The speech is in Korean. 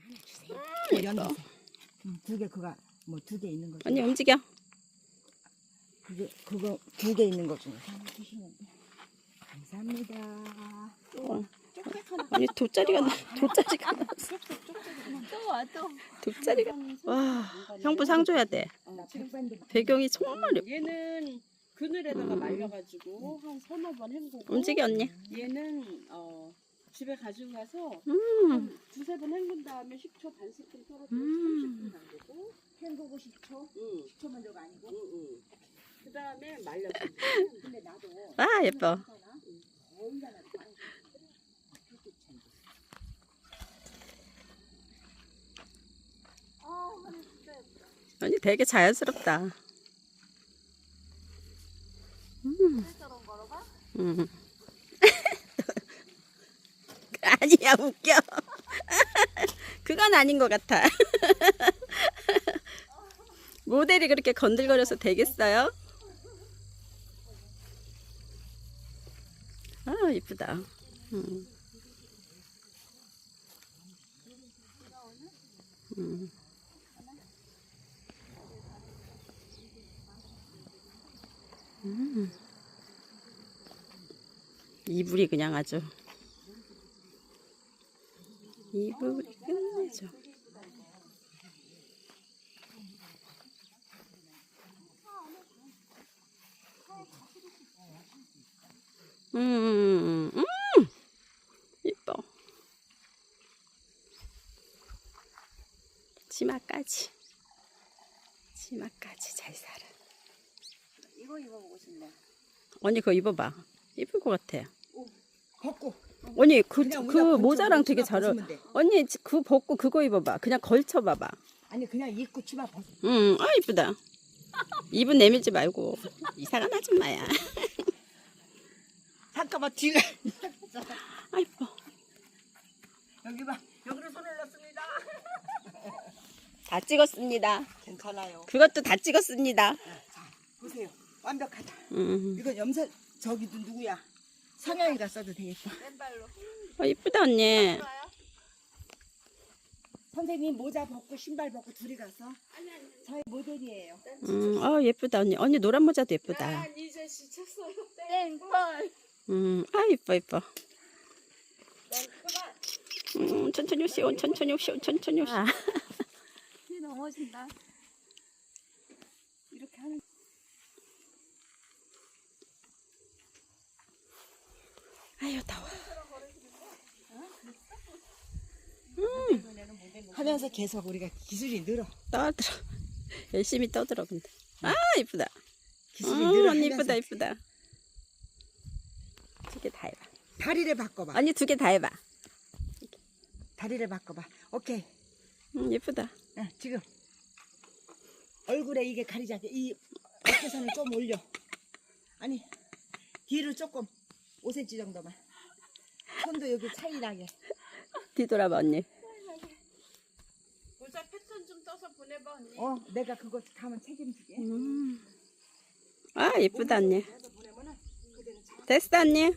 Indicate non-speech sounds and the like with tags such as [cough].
하나 주세요. 음, 예뻐. 음, 두개 그거 뭐두 개 있는 거. 언니 움직여. 그게 그거 두 개 있는 거 중에 하나 주시면 돼. 감사합니다. 어. 하나. 아니 돗자리가 나 돗자리가 나 또 와 또. 돗자리가 와 형부 상 줘야 돼. 나 백반도 배경이 정말 예뻐. 얘는 그늘에다가 음. 말려가지고 한 서너 번 헹구고. 움직여 언니. 얘는 어 집에 가지고 가서 음. 한 두세 번 헹군 다음에 식초 반 스푼 썰어서 음. 30분 담그고. 헹구고 싶죠? 응. 식초 먼저가 아니고. 응, 응. 그 다음에 말려서. 근데 나도 아 예뻐. 다 언니 되게 자연스럽다. 음. 음. [laughs] 아니야 웃겨. [laughs] 그건 아닌 것 같아. [laughs] 모델이 그렇게 건들거려서 되겠어요? 아 이쁘다. 음. 음. 음. 이불이 그냥 아주 끝내죠. 음, 음, 음, 이뻐. 치마까지, 치마까지 잘 살아. 이거 입어보고 싶네. 언니 그거 입어봐. 이쁠 것 같아. 벗고. 언니 그, 그냥 그 우리가 모자랑 되게 잘 어울. 벗으면 돼. 언니 그 벗고 그거 입어봐. 그냥 걸쳐봐봐. 아니 그냥 입고 치마 벗. 응, 아 이쁘다. 입은 내밀지 말고 이상한 아줌마야. [laughs] 잠깐만 뒤가. [laughs] 아 이뻐. 여기 봐. 여기로 손을 넣습니다. [laughs] 다 찍었습니다. 괜찮아요. 그것도 다 찍었습니다. 보세요. 완벽하다. 음, 이건 염색 저기 누- 누구야? 상영이가 써도 되겠다. 맨발로. 아 이쁘다 언니. 선생님 모자 벗고 신발 벗고 둘이 가서 저희 모델이에요. 음, 아 예쁘다 언니. 언니 노란 모자도 예쁘다. 이제 지쳤어요. 땡벌. 음, 아 이뻐 이뻐. 난 그만. 음, 천천히 오시오, 천천히 오시오, 천천히 오시오. 아, [laughs] 피 넘어진다. 이렇게 하는. 하면서 계속 우리가 기술이 늘어. 떠들어. [laughs] 열심히 떠들어 근데. 아 이쁘다. 기술이 음, 늘어. 언니. 이쁘다 이쁘다. 두 개 다 해봐. 다리를 바꿔봐. 언니 두 개 다 해봐. 다리를 바꿔봐. 오케이. 음 예쁘다. 응, 지금 얼굴에 이게 가리지 않게 이 어깨선을 좀 올려. 아니 뒤를 조금 5cm 정도만. 손도 여기 차이 나게. 뒤돌아봐 언니. 모자 패턴 좀 떠서 보내봐 언니. 어, 내가 그거 가면 책임지게. 음. 아 예쁘다 언니. 보내면은 잘 됐어 언니.